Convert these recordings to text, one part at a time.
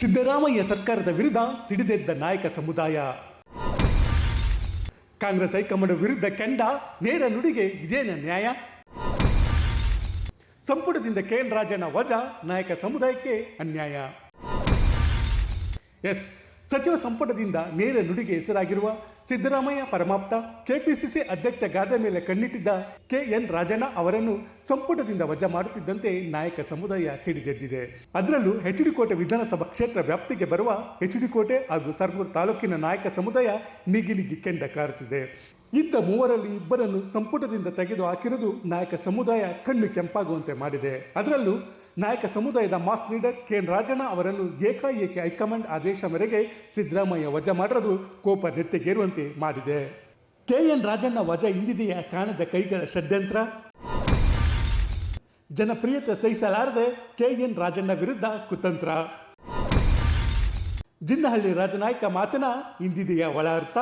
ಸಿದ್ದರಾಮಯ್ಯ ಸರ್ಕಾರದ ವಿರುದ್ಧ ಸಿಡಿದೆದ್ದ ನಾಯಕ ಸಮುದಾಯ. ಕಾಂಗ್ರೆಸ್ ಹೈಕಮಾಂಡ್ ವಿರುದ್ಧ ಕೆಂಡ, ನೇರ ನುಡಿಗೆ ಇದೇನ ನ್ಯಾಯ? ಸಂಪುಟದಿಂದ ಕೆ ಎನ್ ರಾಜಣ್ಣ ವಜಾ, ನಾಯಕ ಸಮುದಾಯಕ್ಕೆ ಅನ್ಯಾಯ. ಎಸ್. ಸಚಿವ ಸಂಪುಟದಿಂದ ನೇರ ನುಡಿಗೆ ಹೆಸರಾಗಿರುವ ಸಿದ್ದರಾಮಯ್ಯ ಪರಮಾಪ್ತ, ಕೆಪಿಸಿಸಿ ಅಧ್ಯಕ್ಷ ಗಾದ ಮೇಲೆ ಕಣ್ಣಿಟ್ಟಿದ್ದ ಕೆ ಎನ್ ರಾಜಣ್ಣ ಅವರನ್ನು ಸಂಪುಟದಿಂದ ವಜಾ ಮಾಡುತ್ತಿದ್ದಂತೆ ನಾಯಕ ಸಮುದಾಯ ಸಿಡಿದೆದ್ದಿದೆ. ಅದರಲ್ಲೂ ಹೆಚ್ಡಿಕೋಟೆ ವಿಧಾನಸಭಾ ಕ್ಷೇತ್ರ ವ್ಯಾಪ್ತಿಗೆ ಬರುವ ಹೆಚ್ಡಿಕೋಟೆ ಹಾಗೂ ಸರ್ಗೂರು ತಾಲೂಕಿನ ನಾಯಕ ಸಮುದಾಯ ನಿಗಿ ನಿಗಿ ಕೆಂಡ ಕಾರುತ್ತಿದೆ. ಇದ್ದ ಮೂವರಲ್ಲಿ ಇಬ್ಬರನ್ನು ಸಂಪುಟದಿಂದ ತೆಗೆದು ಹಾಕಿರುವುದು ನಾಯಕ ಸಮುದಾಯ ಕಣ್ಣು ಕೆಂಪಾಗುವಂತೆ ಮಾಡಿದೆ. ಅದರಲ್ಲೂ ನಾಯಕ ಸಮುದಾಯದ mass leader K N Rajanna ಅವರನ್ನು ಏಕಾಏಕಿ ಹೈಕಮಾಂಡ್ ಆದೇಶ ಮೇರೆಗೆ ಸಿದ್ದರಾಮಯ್ಯ ವಜಾ ಮಾಡಿರೋದು ಕೋಪ ನೆತ್ತಿಗೇರುವಂತೆ ಮಾಡಿದೆ. ಕೆ ಎನ್ ರಾಜಣ್ಣ ವಜಾ ಹಿಂದಿದೆಯಾ ಕಾಣದ ಕೈಗಳ ಷಡ್ಯಂತ್ರ? ಜನಪ್ರಿಯತೆ ಸಹಿಸಲಾರದೆ ಕೆ ಎನ್ ರಾಜಣ್ಣ ವಿರುದ್ಧ ಕುತಂತ್ರ? ಜಿನ್ನಹಳ್ಳಿ ರಾಜನಾಯಕ ಮಾತಿನ ಹಿಂದಿದೆಯ ಒಳ ಅರ್ಥ?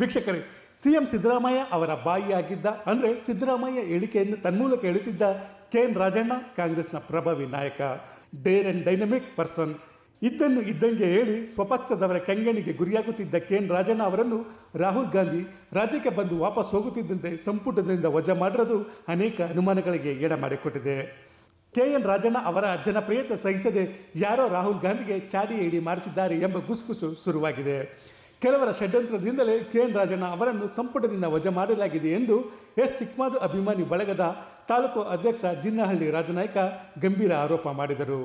ವೀಕ್ಷಕರೇ, ಸಿಎಂ ಸಿದ್ದರಾಮಯ್ಯ ಅವರ ಬಾಯಿಯಾಗಿದ್ದ, ಅಂದರೆ ಸಿದ್ದರಾಮಯ್ಯ ಹೇಳಿಕೆಯನ್ನು ತನ್ಮೂಲಕ ಹೇಳುತ್ತಿದ್ದ ಕೆ ಎನ್ ರಾಜಣ್ಣ, ಕಾಂಗ್ರೆಸ್ನ ಪ್ರಭಾವಿ ನಾಯಕ, ಡೇರ್ ಅಂಡ್ ಡೈನಮಿಕ್ ಪರ್ಸನ್. ಇದ್ದನ್ನು ಇದ್ದಂಗೆ ಹೇಳಿ ಸ್ವಪಕ್ಷದವರ ಕೆಂಗಣಿಗೆ ಗುರಿಯಾಗುತ್ತಿದ್ದ ಕೆ ಎನ್ ರಾಜಣ್ಣ ಅವರನ್ನು ರಾಹುಲ್ ಗಾಂಧಿ ರಾಜ್ಯಕ್ಕೆ ಬಂದು ವಾಪಸ್ ಹೋಗುತ್ತಿದ್ದಂತೆ ಸಂಪುಟದಿಂದ ವಜಾ ಮಾಡಿರೋದು ಅನೇಕ ಅನುಮಾನಗಳಿಗೆ ಎಡ ಮಾಡಿಕೊಟ್ಟಿದೆ. ಕೆ ಎನ್ ರಾಜಣ್ಣ ಅವರ ಜನಪ್ರಿಯತೆ ಸಹಿಸದೆ ಯಾರೋ ರಾಹುಲ್ ಗಾಂಧಿಗೆ ಚಾಡಿ ಏಡಿ ಮಾಡಿಸಿದ್ದಾರೆ ಎಂಬ ಗುಸುಗುಸು ಶುರುವಾಗಿದೆ. ಕೆಲವರ ಷಡ್ಯಂತ್ರದಿಂದಲೇ ಕೆ ಎನ್ ರಾಜಣ್ಣ ಅವರನ್ನು ಸಂಪುಟದಿಂದ ವಜಾ ಮಾಡಲಾಗಿದೆ ಎಂದು ಎಸ್ ಚಿಕ್ಕಮಾದು ಅಭಿಮಾನಿ ಬಳಗದ ತಾಲೂಕು ಅಧ್ಯಕ್ಷ ಜಿನ್ನಹಳ್ಳಿ ರಾಜನಾಯ್ಕ ಗಂಭೀರ ಆರೋಪ ಮಾಡಿದರು.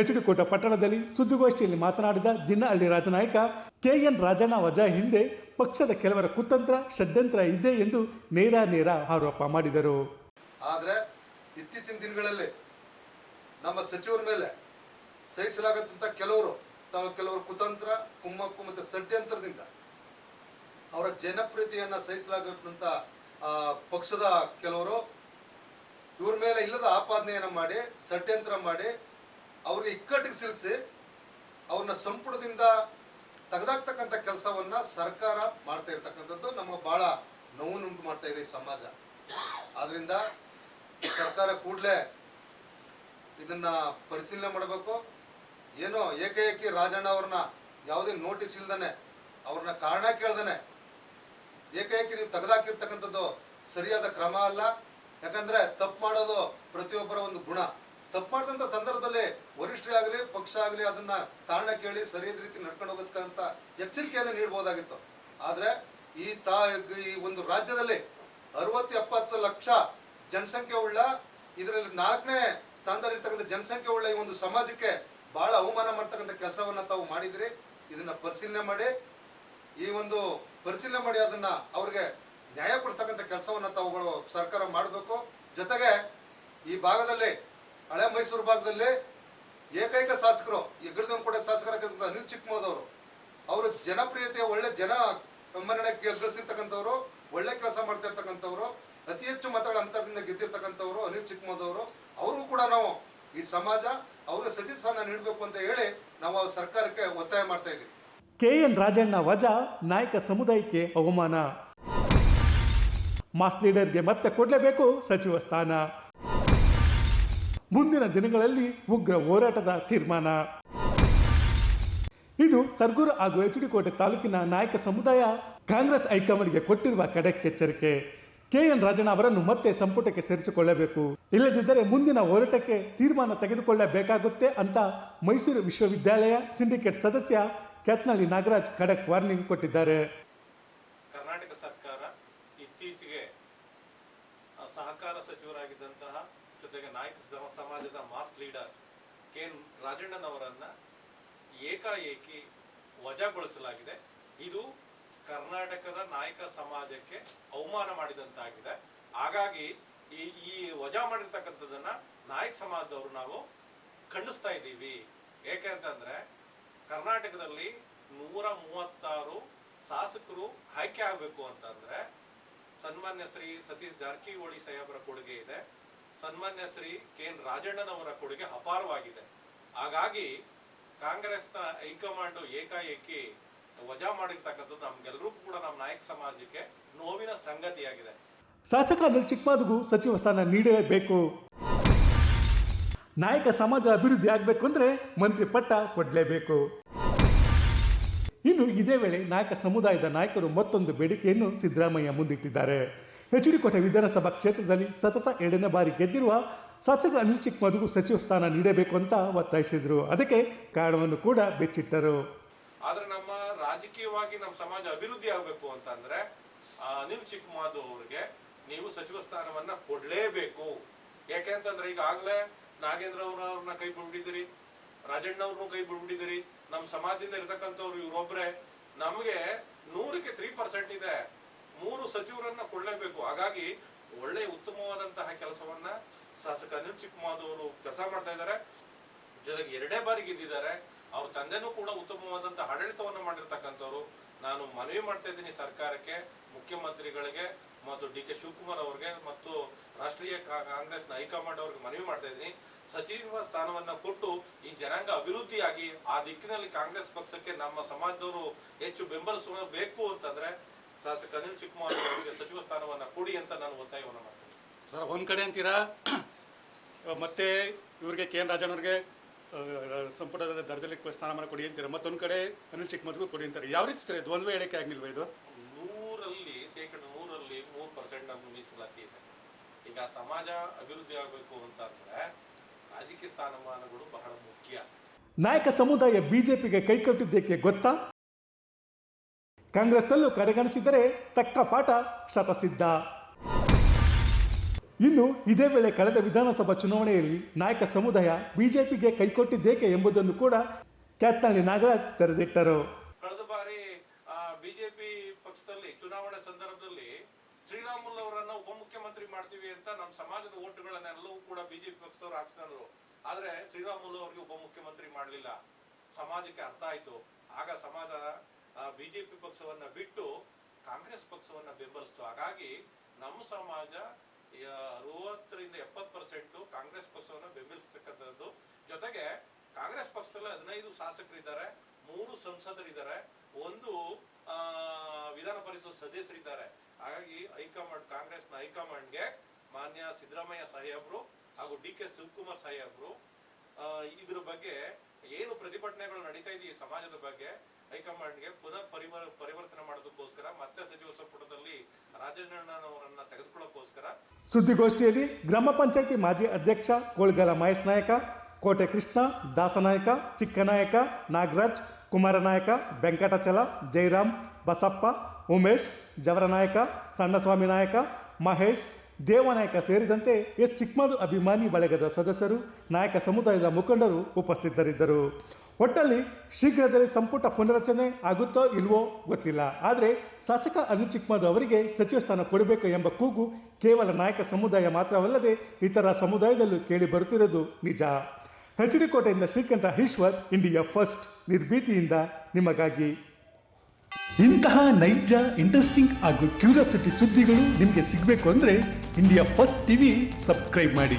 ಎಚ್ ಪಟ್ಟಣದಲ್ಲಿ ಸುದ್ದಿಗೋಷ್ಠಿಯಲ್ಲಿ ಮಾತನಾಡಿದ ಜಿನ್ನಹಳ್ಳಿ ರಾಜನಾಯ್ಕ, ಕೆ ಎನ್ ರಾಜಣ್ಣ ವಜಾ ಹಿಂದೆ ಪಕ್ಷದ ಕೆಲವರ ಕುತಂತ್ರ, ಷಡ್ಯಂತ್ರ ಇದೆ ಎಂದು ನೇರ ನೇರ ಆರೋಪ ಮಾಡಿದರು. ಆದರೆ ಇತ್ತೀಚಿನ ದಿನಗಳಲ್ಲಿ ನಮ್ಮ ಸಚಿವರ ಮೇಲೆ ಸಹಿಸಲಾಗತ್ತಂತ ಕೆಲವರು ತಾವು ಕೆಲವರು ಕುತಂತ್ರ ಕುಮ್ಮಕ್ಕು ಮತ್ತು ಷಡ್ಯಂತ್ರದಿಂದ ಅವರ ಜನಪ್ರಿಯತೆಯನ್ನ ಆ, ಪಕ್ಷದ ಕೆಲವರು ಇವ್ರ ಮೇಲೆ ಇಲ್ಲದ ಆಪಾದನೆಯನ್ನ ಮಾಡಿ ಷಡ್ಯಂತ್ರ ಮಾಡಿ ಅವ್ರಿಗೆ ಇಕ್ಕಟ್ಟಿಗೆ ಸಿಲ್ಸಿ ಅವ್ರನ್ನ ಸಂಪುಟದಿಂದ ತೆಗೆದಾಕ್ತಕ್ಕಂಥ ಕೆಲಸವನ್ನ ಸರ್ಕಾರ ಮಾಡ್ತಾ ಇರ್ತಕ್ಕಂಥದ್ದು ನಮ್ಮ ಬಹಳ ನೋವುನುಂಟು ಮಾಡ್ತಾ ಇದೆ ಈ ಸಮಾಜ. ಆದ್ರಿಂದ ಸರ್ಕಾರ ಕೂಡಲೇ ಇದನ್ನ ಪರಿಶೀಲನೆ ಮಾಡಬೇಕು. ಏನೋ ಏಕೈಕಿ ರಾಜಣ್ಣ ಅವ್ರನ್ನ ಯಾವುದೇ ನೋಟಿಸ್ ಇಲ್ದನೆ ಅವ್ರನ್ನ ಕಾರಣ ಕೇಳ್ದನೆ. ಏಕೈಕಿ ನೀವು ತೆಗೆದಾಕಿರ್ತಕ್ಕಂಥದ್ದು ಸರಿಯಾದ ಕ್ರಮ ಅಲ್ಲ. ಯಾಕಂದ್ರೆ ತಪ್ಪು ಮಾಡೋದು ಪ್ರತಿಯೊಬ್ಬರ ಒಂದು ಗುಣ. ತಪ್ಪು ಮಾಡಿದಂಥ ಸಂದರ್ಭದಲ್ಲಿ ವರಿಷ್ಠರೇ ಆಗಲಿ, ಪಕ್ಷ ಆಗಲಿ ಅದನ್ನ ಕಾರಣ ಕೇಳಿ ಸರಿಯಾದ ರೀತಿ ನಡ್ಕೊಂಡು ಹೋಗತಕ್ಕಂಥ ಎಚ್ಚರಿಕೆಯನ್ನು ನೀಡಬಹುದಾಗಿತ್ತು ಆದ್ರೆ ಈ ತಾ ಈ ಒಂದು ರಾಜ್ಯದಲ್ಲಿ ಅರವತ್ತು ಎಪ್ಪತ್ತು ಲಕ್ಷ ಜನಸಂಖ್ಯೆ ಉಳ್ಳ, ಇದರಲ್ಲಿ ನಾಲ್ಕನೇ ಸ್ಥಾನದಲ್ಲಿರ್ತಕ್ಕಂಥ ಜನಸಂಖ್ಯೆ ಉಳ್ಳ ಈ ಒಂದು ಸಮಾಜಕ್ಕೆ ಬಹಳ ಅವಮಾನ ಮಾಡ್ತಕ್ಕಂಥ ಕೆಲಸವನ್ನ ತಾವು ಮಾಡಿದ್ರಿ ಇದನ್ನ ಪರಿಶೀಲನೆ ಮಾಡಿ, ಈ ಒಂದು ಪರಿಶೀಲನೆ ಮಾಡಿ ಅದನ್ನ ಅವ್ರಿಗೆ ನ್ಯಾಯ ಕೊಡಿಸ್ತಕ್ಕಂಥ ಕೆಲಸವನ್ನ ತಾವುಗಳು ಸರ್ಕಾರ ಮಾಡಬೇಕು. ಜೊತೆಗೆ ಈ ಭಾಗದಲ್ಲಿ, ಹಳೆ ಮೈಸೂರು ಭಾಗದಲ್ಲಿ ಏಕೈಕ ಶಾಸಕರು ಗಿಡದಂ ಕೂಡ ಶಾಸಕರಾಗಿರ್ತಕ್ಕಂಥ ಅನಿಲ್ ಚಿಕ್ಕಮೋದವರು ಅವರು ಜನಪ್ರಿಯತೆ, ಒಳ್ಳೆ ಜನ ಮನ್ನಣೆಗೆ ಗಳಿಸಿರ್ತಕ್ಕಂಥವ್ರು ಒಳ್ಳೆ ಕೆಲಸ ಮಾಡ್ತಾ ಇರ್ತಕ್ಕಂಥವ್ರು, ಅತಿ ಹೆಚ್ಚು ಮತಗಳ ಅಂತರದಿಂದ ಗೆದ್ದಿರ್ತಕ್ಕಂಥವ್ರು ಅನಿಲ್ ಚಿಕ್ಕಮೋದವರು ಅವರು ಕೂಡ ನಾವು ಈ ಸಮಾಜ ಸಚಿವ ಸ್ಥಾನ ನೀಡಬೇಕು ಅಂತ ಹೇಳಿ ನಾವು ಸರ್ಕಾರಕ್ಕೆ ಒತ್ತಾಯ ಮಾಡ್ತಾ ಇದ್ದೀವಿ. ಕೆ ಎನ್ ರಾಜಣ್ಣ ವಜಾ, ನಾಯಕ ಸಮುದಾಯಕ್ಕೆ ಅವಮಾನ. ಮಾಸ್ ಲೀಡರ್ಗೆ ಮತ್ತೆ ಕೊಡಲೇಬೇಕು ಸಚಿವ ಸ್ಥಾನ. ಮುಂದಿನ ದಿನಗಳಲ್ಲಿ ಉಗ್ರ ಹೋರಾಟದ ತೀರ್ಮಾನ. ಇದು ಸರ್ಗೂರು ಹಾಗೂ ಎಚ್ ಡಿ ಕೋಟೆ ತಾಲೂಕಿನ ನಾಯಕ ಸಮುದಾಯ ಕಾಂಗ್ರೆಸ್ ಹೈಕಮಾಂಡ್ಗೆ ಕೊಟ್ಟಿರುವ ಖಡಕ್ ಎಚ್ಚರಿಕೆ ಕೆ ಎನ್ ರಾಜಣ್ಣ ಅವರನ್ನು ಮತ್ತೆ ಸಂಪುಟಕ್ಕೆ ಸೇರಿಸಿಕೊಳ್ಳಬೇಕು. ಇಲ್ಲದಿದ್ದರೆ ಮುಂದಿನ ಹೋರಾಟಕ್ಕೆ ತೀರ್ಮಾನ ತೆಗೆದುಕೊಳ್ಳಬೇಕಾಗುತ್ತೆ ಅಂತ ಮೈಸೂರು ವಿಶ್ವವಿದ್ಯಾಲಯ ಸಿಂಡಿಕೇಟ್ ಸದಸ್ಯ ಕ್ಯಾತ್ನಳ್ಳಿ ನಾಗರಾಜ್ ಖಡಕ್ ವಾರ್ನಿಂಗ್ ಕೊಟ್ಟಿದ್ದಾರೆ. ಕರ್ನಾಟಕ ಸರ್ಕಾರ ಇತ್ತೀಚೆಗೆ ಸಹಕಾರ ಸಚಿವರಾಗಿದ್ದಂತಹ ಜೊತೆಗೆ ನಾಯಕ ಸಮ- ಸಮಾಜದ ಮಾಸ್ ಲೀಡರ್ ಕೆ ಎನ್ ರಾಜಣ್ಣನವರನ್ನ ಏಕಾಏಕಿ ವಜಾಗೊಳಿಸಲಾಗಿದೆ. ಇದು ಕರ್ನಾಟಕದ ನಾಯಕ ಸಮಾಜಕ್ಕೆ ಅವಮಾನ ಮಾಡಿದಂತಾಗಿದೆ. ಹಾಗಾಗಿ ಈ ಈ ವಜಾ ಮಾಡಿರ್ತಕ್ಕಂಥದ್ದನ್ನ ನಾಯಕ ಸಮಾಜದವರು ನಾವು ಖಂಡಿಸ್ತಾ ಇದ್ದೀವಿ. ಏಕೆ ಅಂತಂದ್ರೆ ಕರ್ನಾಟಕದಲ್ಲಿ ನೂರ ಮೂವತ್ತಾರು ಶಾಸಕರು ಆಯ್ಕೆ ಆಗಬೇಕು ಅಂತಂದ್ರೆ ಸನ್ಮಾನ್ಯ ಶ್ರೀ ಸತೀಶ್ ಜಾರಕಿಹೊಳಿ ಸಾಹೇಬರ ಕೊಡುಗೆ ಇದೆ. ಸನ್ಮಾನ್ಯ ಶ್ರೀ ಕೆ ಎನ್ ರಾಜಣ್ಣನವರ ಕೊಡುಗೆ ಅಪಾರವಾಗಿದೆ. ಹಾಗಾಗಿ ಕಾಂಗ್ರೆಸ್ನ ಹೈಕಮಾಂಡ್ ಏಕಾಏಕಿ ವಜಾ ಮಾಡಿರ್ತಕ್ಕಂಥದ್ದು ನಮ್ಗೆಲ್ಲರೂ ಕೂಡ ನಮ್ಮ ನಾಯಕ ಸಮಾಜಕ್ಕೆ ನೋವಿನ ಸಂಗತಿಯಾಗಿದೆ. ಶಾಸಕ ಅನಿಲ್ ಚಿಕ್ಕಮಾದಿಗೂ ಸಚಿವ ಸ್ಥಾನ ನೀಡಲೇಬೇಕು. ನಾಯಕ ಸಮಾಜ ಅಭಿವೃದ್ಧಿ ಆಗಬೇಕು ಅಂದರೆ ಮಂತ್ರಿ ಪಟ್ಟ ಕೊಡಲೇಬೇಕು. ಇನ್ನು ಇದೇ ವೇಳೆ ನಾಯಕ ಸಮುದಾಯದ ನಾಯಕರು ಮತ್ತೊಂದು ಬೇಡಿಕೆಯನ್ನು ಸಿದ್ದರಾಮಯ್ಯ ಮುಂದಿಟ್ಟಿದ್ದಾರೆ. ಎಚ್ ಡಿ ಕೋಟೆ ವಿಧಾನಸಭಾ ಕ್ಷೇತ್ರದಲ್ಲಿ ಸತತ ಎರಡನೇ ಬಾರಿ ಗೆದ್ದಿರುವ ಶಾಸಕ ಅನಿಲ್ ಚಿಕ್ಕಮದುಗೂ ಸಚಿವ ಸ್ಥಾನ ನೀಡಬೇಕು ಅಂತ ಒತ್ತಾಯಿಸಿದರು. ಅದಕ್ಕೆ ಕಾರಣವನ್ನು ಕೂಡ ಬೆಚ್ಚಿಟ್ಟರು. ಆದ್ರೆ ನಮ್ಮ ರಾಜಕೀಯವಾಗಿ ನಮ್ಮ ಸಮಾಜ ಅಭಿವೃದ್ಧಿ ಆಗಬೇಕು ಅಂತಂದ್ರೆ ಅನಿಲ್ ಚಿಕ್ಕಮಾದು ಅವ್ರಿಗೆ ನೀವು ಸಚಿವ ಸ್ಥಾನವನ್ನ ಕೊಡ್ಲೇಬೇಕು. ಯಾಕೆಂತಂದ್ರೆ ಈಗಾಗಲೇ ನಾಗೇಂದ್ರ ಅವ್ರನ್ನ ಕೈ ಬಿಡ್ಬಿಟ್ಟಿದ್ದೀರಿ ರಾಜಣ್ಣ ಕೈ ನಮ್ಮ ಸಮಾಜದಿಂದ ಇರ್ತಕ್ಕಂಥವ್ರು ಇವ್ರೊಬ್ರೆ, ನಮಗೆ ನೂರಕ್ಕೆ ತ್ರೀ ಪರ್ಸೆಂಟ್ ಇದೆ. ಮೂರು ಸಚಿವರನ್ನ ಕೊಡ್ಲೇಬೇಕು. ಹಾಗಾಗಿ ಒಳ್ಳೆ ಉತ್ತಮವಾದಂತಹ ಕೆಲಸವನ್ನ ಶಾಸಕ ಅನಿಲ್ ಚಿಕ್ಕಮಾದು ಅವರು ಕೆಲಸ ಮಾಡ್ತಾ ಇದ್ದಾರೆ. ಜೊತೆಗೆ ಎರಡೇ ಬಾರಿ ಗೆದ್ದಿದ್ದಾರೆ. ಅವ್ರ ತಂದೆನೂ ಕೂಡ ಉತ್ತಮವಾದಂತ ಆಡಳಿತವನ್ನು ಮಾಡಿರ್ತಕ್ಕಂಥವ್ರು. ನಾನು ಮನವಿ ಮಾಡ್ತಾ ಇದ್ದೀನಿ ಸರ್ಕಾರಕ್ಕೆ, ಮುಖ್ಯಮಂತ್ರಿಗಳಿಗೆ ಮತ್ತು ಡಿ ಕೆ ಶಿವಕುಮಾರ್ ಅವ್ರಿಗೆ ಮತ್ತು ರಾಷ್ಟ್ರೀಯ ಕಾ- ಕಾಂಗ್ರೆಸ್ನ ಹೈಕಮಾಂಡ್ ಅವ್ರಿಗೆ ಮನವಿ ಮಾಡ್ತಾ ಇದ್ದೀನಿ. ಸಚಿವ ಸ್ಥಾನವನ್ನ ಕೊಟ್ಟು ಈ ಜನಾಂಗ ಅಭಿವೃದ್ಧಿಯಾಗಿ ಆ ದಿಕ್ಕಿನಲ್ಲಿ ಕಾಂಗ್ರೆಸ್ ಪಕ್ಷಕ್ಕೆ ನಮ್ಮ ಸಮಾಜದವರು ಹೆಚ್ಚು ಬೆಂಬಲಿಸಬೇಕು ಅಂತಂದ್ರೆ ಶಾಸಕ ಅನಿಲ್ ಚಿಕ್ಕಮಾರ್ ಅವರಿಗೆ ಸಚಿವ ಸ್ಥಾನವನ್ನ ಕೊಡಿ ಅಂತ ನಾನು ಒತ್ತಾಯವನ್ನು ಮಾಡ್ತೀನಿ. ಸರ್, ಒಂದ್ ಕಡೆ ಅಂತೀರಾ? ಮತ್ತೆ ಇವ್ರಿಗೆ ಕೆ ಎನ್ ರಾಜಣ್ಣವ್ರಿಗೆ ಸಂಪುಟದ ದರ್ಜೆಲಿ ಸ್ಥಾನಮಾನ ಕೊಡಿ ಅಂತಾರೆ? ಮತ್ತೊಂದು ಕಡೆ ಅನಿಲ್ ಚಿಕ್ಕಮದ್ಗೂ ಕೊಡಿ ಅಂತಾರೆ. ಯಾವ ರೀತಿ ಸರ್ ಇದು? ಒಂದೇ ಹೇಳಿಕೆ ಆಗಿಲ್ವ ಇದು? ನೂರಲ್ಲಿ ಶೇಕಡ ನೂರಲ್ಲಿ ಮೂರು ಪರ್ಸೆಂಟ್ ನಮ್ಗೆ ಮೀಸಲಾತಿ ಇದೆ. ಈಗ ಸಮಾಜ ಅಭಿವೃದ್ಧಿ ಆಗಬೇಕು ಅಂತ ಅಂದ್ರೆ ರಾಜಕೀಯ ಸ್ಥಾನಮಾನಗಳು ಬಹಳ ಮುಖ್ಯ. ನಾಯಕ ಸಮುದಾಯ ಬಿಜೆಪಿಗೆ ಕೈಕಟ್ಟಿದ್ದಕ್ಕೆ ಗೊತ್ತಾ? ಕಾಂಗ್ರೆಸ್ನಲ್ಲೂ ಕಡೆಗಣಿಸಿದರೆ ತಕ್ಕ ಪಾಠ ಶತಸಿದ್ಧ. ಇನ್ನು ಇದೇ ವೇಳೆ ಕಳೆದ ವಿಧಾನಸಭಾ ಚುನಾವಣೆಯಲ್ಲಿ ನಾಯಕ ಸಮುದಾಯ ಬಿಜೆಪಿಗೆ ಕೈಕೊಟ್ಟಿದ್ದೇಕೆ ಎಂಬುದನ್ನು ಕೂಡ ಕ್ಯಾತ್ನಹಳ್ಳಿ ನಾಗರಾಜ್ ತೆರೆದಿಟ್ಟರು. ಕಳೆದ ಬಾರಿ ಬಿಜೆಪಿ ಪಕ್ಷದಲ್ಲಿ, ಚುನಾವಣೆ ಸಂದರ್ಭದಲ್ಲಿ ಶ್ರೀರಾಮುಲ್ ಅವರನ್ನ ಉಪಮುಖ್ಯಮಂತ್ರಿ ಮಾಡ್ತೀವಿ ಅಂತ ನಮ್ಮ ಸಮಾಜದ ಓಟುಗಳನ್ನೆಲ್ಲವೂ ಕೂಡ ಬಿಜೆಪಿ ಪಕ್ಷದವ್ರು ಹಾಕ್ಸ್ಕೊಂಡ್ರು ಆದ್ರೆ ಶ್ರೀರಾಮುಲು ಅವರಿಗೆ ಉಪಮುಖ್ಯಮಂತ್ರಿ ಮಾಡಲಿಲ್ಲ. ಸಮಾಜಕ್ಕೆ ಅರ್ಥ ಆಯ್ತು. ಆಗ ಸಮಾಜ ಬಿಜೆಪಿ ಪಕ್ಷವನ್ನ ಬಿಟ್ಟು ಕಾಂಗ್ರೆಸ್ ಪಕ್ಷವನ್ನ ಬೆಂಬಲಿಸ್ತು. ಹಾಗಾಗಿ ನಮ್ಮ ಸಮಾಜ ಅರವತ್ತರಿಂದ ಎಪ್ಪತ್ತು ಪರ್ಸೆಂಟ್ ಕಾಂಗ್ರೆಸ್ ಪಕ್ಷವನ್ನ ಬೆಂಬಲಿಸ್ತಕ್ಕಂಥದ್ದು. ಜೊತೆಗೆ ಕಾಂಗ್ರೆಸ್ ಪಕ್ಷದಲ್ಲಿ ಹದಿನೈದು ಶಾಸಕರಿದ್ದಾರೆ, ಮೂರು ಸಂಸದರಿದ್ದಾರೆ, ಒಂದು ವಿಧಾನ ಪರಿಷತ್ ಸದಸ್ಯರಿದ್ದಾರೆ. ಹಾಗಾಗಿ ಹೈಕಮಾಂಡ್, ಕಾಂಗ್ರೆಸ್ನ ಹೈಕಮಾಂಡ್ಗೆ ಮಾನ್ಯ ಸಿದ್ದರಾಮಯ್ಯ ಸಾಹೇಬ್ರು ಹಾಗೂ ಡಿ ಕೆ ಶಿವಕುಮಾರ್ ಸಾಹೇಬ್ರು ಇದ್ರ ಬಗ್ಗೆ ಏನು ಪ್ರತಿಭಟನೆಗಳು ನಡೀತಾ ಇದೆಯಾ ಸಮಾಜದ ಬಗ್ಗೆ ಹೈಕಮಾಂಡ್ಗೆ ಪುನಃ ಪರಿವರ್ ಪರಿವರ್ತನೆ ಮಾಡೋದಕ್ಕೋಸ್ಕರ ಮತ್ತೆ ಸಚಿವ ಸಂಪುಟದಲ್ಲಿ ರಾಜಣ್ಣನವರನ್ನ ತೆಗೆದುಕೊಳ್ಳೋಕ್ಕೋಸ್ಕರ ಸುದ್ದಿಗೋಷ್ಠಿಯಲ್ಲಿ ಗ್ರಾಮ ಪಂಚಾಯತಿ ಮಾಜಿ ಅಧ್ಯಕ್ಷ ಕೋಳ್ಗಲ ಮಹೇಶ್ ನಾಯಕ, ಕೋಟೆ ಕೃಷ್ಣ ದಾಸನಾಯಕ ಚಿಕ್ಕನಾಯಕ ನಾಗರಾಜ್ ಕುಮಾರನಾಯಕ ವೆಂಕಟಚಲ, ಜೈರಾಮ್, ಬಸಪ್ಪ, ಉಮೇಶ್, ಜವರನಾಯಕ, ಸಣ್ಣಸ್ವಾಮಿ ನಾಯಕ, ಮಹೇಶ್, ದೇವನಾಯಕ ಸೇರಿದಂತೆ ಎಸ್ ಚಿಕ್ಕಮದು ಅಭಿಮಾನಿ ಬಳಗದ ಸದಸ್ಯರು, ನಾಯಕ ಸಮುದಾಯದ ಮುಖಂಡರು ಉಪಸ್ಥಿತರಿದ್ದರು. ಒಟ್ಟಲ್ಲಿ ಶೀಘ್ರದಲ್ಲಿ ಸಂಪುಟ ಪುನರಚನೆ ಆಗುತ್ತೋ ಇಲ್ವೋ ಗೊತ್ತಿಲ್ಲ. ಆದರೆ ಶಾಸಕ ಅನಿಲ್ ಚಿಕ್ಮದ್ ಅವರಿಗೆ ಸಚಿವ ಸ್ಥಾನ ಕೊಡಬೇಕು ಎಂಬ ಕೂಗು ಕೇವಲ ನಾಯಕ ಸಮುದಾಯ ಮಾತ್ರವಲ್ಲದೆ ಇತರ ಸಮುದಾಯದಲ್ಲೂ ಕೇಳಿ ಬರುತ್ತಿರೋದು ನಿಜ. ಎಚ್ ಡಿ ಕೋಟೆಯಿಂದ ಶ್ರೀಕಂಠ ಈಶ್ವರ್, ಇಂಡಿಯಾ ಫಸ್ಟ್, ನಿರ್ಭೀತಿಯಿಂದ ನಿಮಗಾಗಿ. ಇಂತಹ ನೈಜ, ಇಂಟ್ರೆಸ್ಟಿಂಗ್ ಹಾಗೂ ಕ್ಯೂರಿಯಾಸಿಟಿ ಸುದ್ದಿಗಳು ನಿಮಗೆ ಸಿಗಬೇಕು ಅಂದರೆ ಇಂಡಿಯಾ ಫಸ್ಟ್ ಟಿವಿ ಸಬ್ಸ್ಕ್ರೈಬ್ ಮಾಡಿ.